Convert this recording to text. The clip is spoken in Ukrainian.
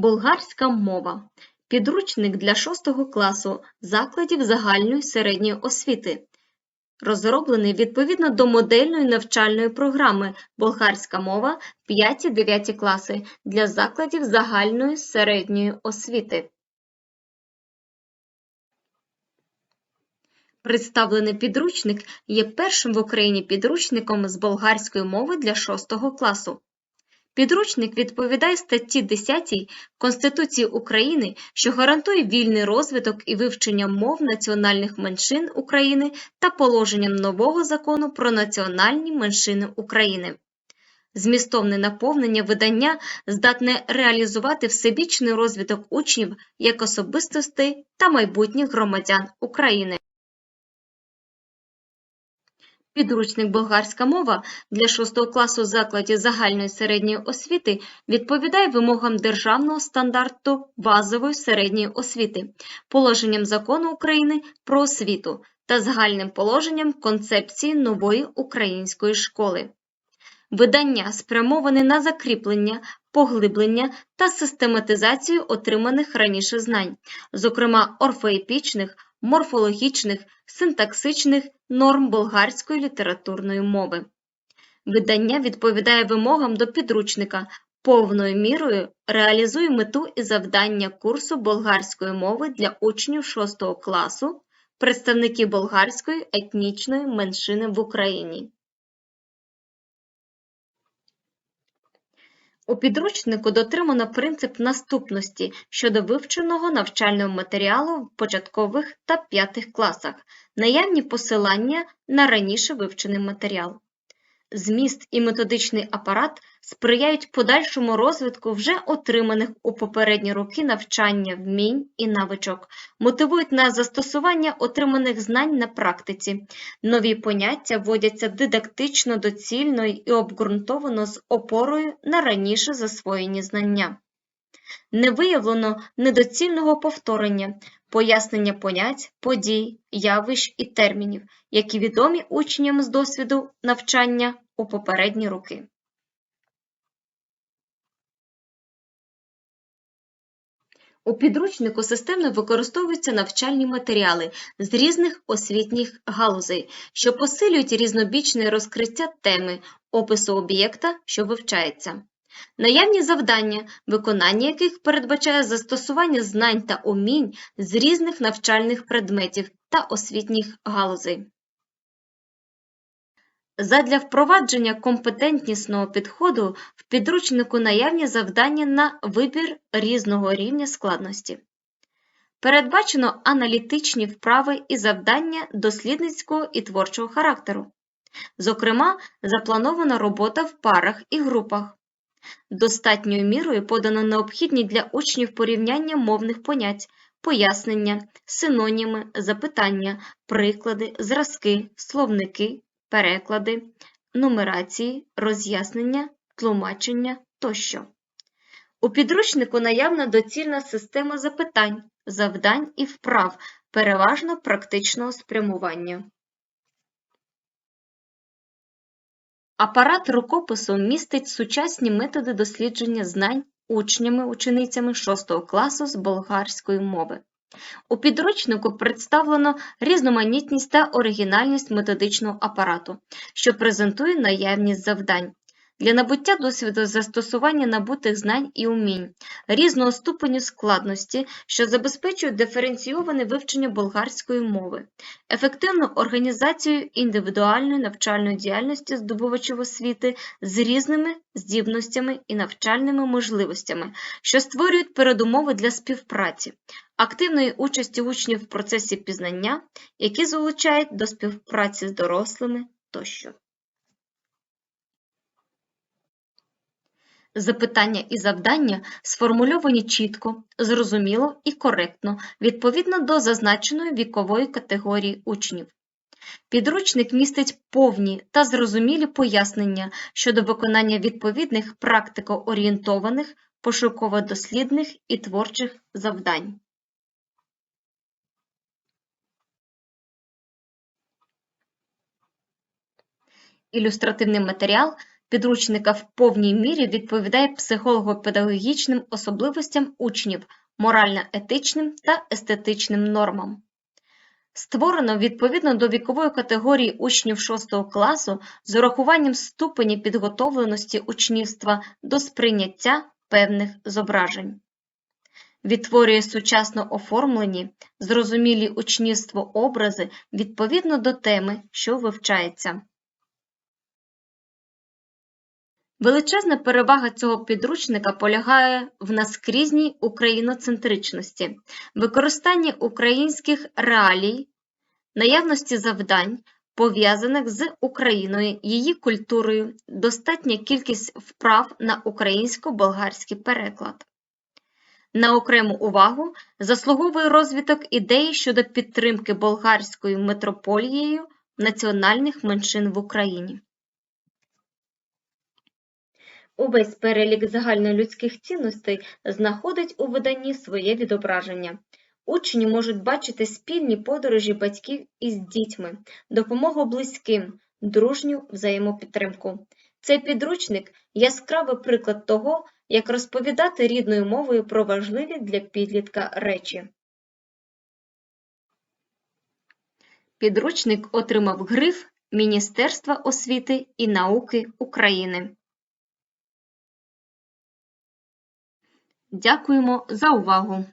Болгарська мова. Підручник для 6 класу закладів загальної середньої освіти. Розроблений відповідно до модельної навчальної програми «Болгарська мова 5-9 класи» для закладів загальної середньої освіти. Представлений підручник є першим в Україні підручником з болгарської мови для 6 класу. Підручник відповідає статті 10 Конституції України, що гарантує вільний розвиток і вивчення мов національних меншин України та положенням нового закону про національні меншини України. Змістовне наповнення видання здатне реалізувати всебічний розвиток учнів як особистостей та майбутніх громадян України. Підручник «Болгарська мова» для 6 класу закладів загальної середньої освіти відповідає вимогам Державного стандарту базової середньої освіти, положенням Закону України про освіту та загальним положенням концепції нової української школи. Видання спрямоване на закріплення, поглиблення та систематизацію отриманих раніше знань, зокрема орфоепічних, морфологічних, синтаксичних норм болгарської літературної мови. Видання відповідає вимогам до підручника, повною мірою реалізує мету і завдання курсу болгарської мови для учнів 6 класу, представників болгарської етнічної меншини в Україні. У підручнику дотримано принцип наступності щодо вивченого навчального матеріалу в початкових та п'ятих класах, наявні посилання на раніше вивчений матеріал. Зміст і методичний апарат сприяють подальшому розвитку вже отриманих у попередні роки навчання вмінь і навичок, мотивують на застосування отриманих знань на практиці. Нові поняття вводяться дидактично, доцільно і обґрунтовано з опорою на раніше засвоєні знання. Не виявлено недоцільного повторення, пояснення понять, подій, явищ і термінів, які відомі учням з досвіду навчання у попередні роки. У підручнику системно використовуються навчальні матеріали з різних освітніх галузей, що посилюють різнобічне розкриття теми, опису об'єкта, що вивчається. Наявні завдання, виконання яких передбачає застосування знань та умінь з різних навчальних предметів та освітніх галузей. Задля впровадження компетентнісного підходу в підручнику наявні завдання на вибір різного рівня складності. Передбачено аналітичні вправи і завдання дослідницького і творчого характеру. Зокрема, запланована робота в парах і групах. Достатньою мірою подано необхідні для учнів порівняння мовних понять, пояснення, синоніми, запитання, приклади, зразки, словники, переклади, нумерації, роз'яснення, тлумачення тощо. У підручнику наявна доцільна система запитань, завдань і вправ, переважно практичного спрямування. Апарат рукопису містить сучасні методи дослідження знань учнями-ученицями 6 класу з болгарської мови. У підручнику представлено різноманітність та оригінальність методичного апарату, що презентує наявність завдань, для набуття досвіду застосування набутих знань і умінь, різного ступеню складності, що забезпечують диференційоване вивчення болгарської мови, ефективну організацію індивідуальної навчальної діяльності здобувачів освіти з різними здібностями і навчальними можливостями, що створюють передумови для співпраці, активної участі учнів в процесі пізнання, які залучають до співпраці з дорослими тощо. Запитання і завдання сформульовані чітко, зрозуміло і коректно відповідно до зазначеної вікової категорії учнів. Підручник містить повні та зрозумілі пояснення щодо виконання відповідних практико-орієнтованих, пошуково-дослідних і творчих завдань. Ілюстративний матеріал підручника в повній мірі відповідає психолого-педагогічним особливостям учнів, морально-етичним та естетичним нормам. Створено відповідно до вікової категорії учнів 6 класу з урахуванням ступені підготовленості учнівства до сприйняття певних зображень. Відтворює сучасно оформлені, зрозумілі учнівству образи відповідно до теми, що вивчається. Величезна перевага цього підручника полягає в наскрізній україноцентричності, використанні українських реалій, наявності завдань, пов'язаних з Україною, її культурою, достатня кількість вправ на українсько-болгарський переклад. На окрему увагу заслуговує розвиток ідеї щодо підтримки болгарською митрополією національних меншин в Україні. Увесь перелік загальнолюдських цінностей знаходить у виданні своє відображення. Учні можуть бачити спільні подорожі батьків із дітьми, допомогу близьким, дружню взаємопідтримку. Цей підручник яскравий приклад того, як розповідати рідною мовою про важливі для підлітка речі. Підручник отримав гриф Міністерства освіти і науки України. Дякуємо за увагу!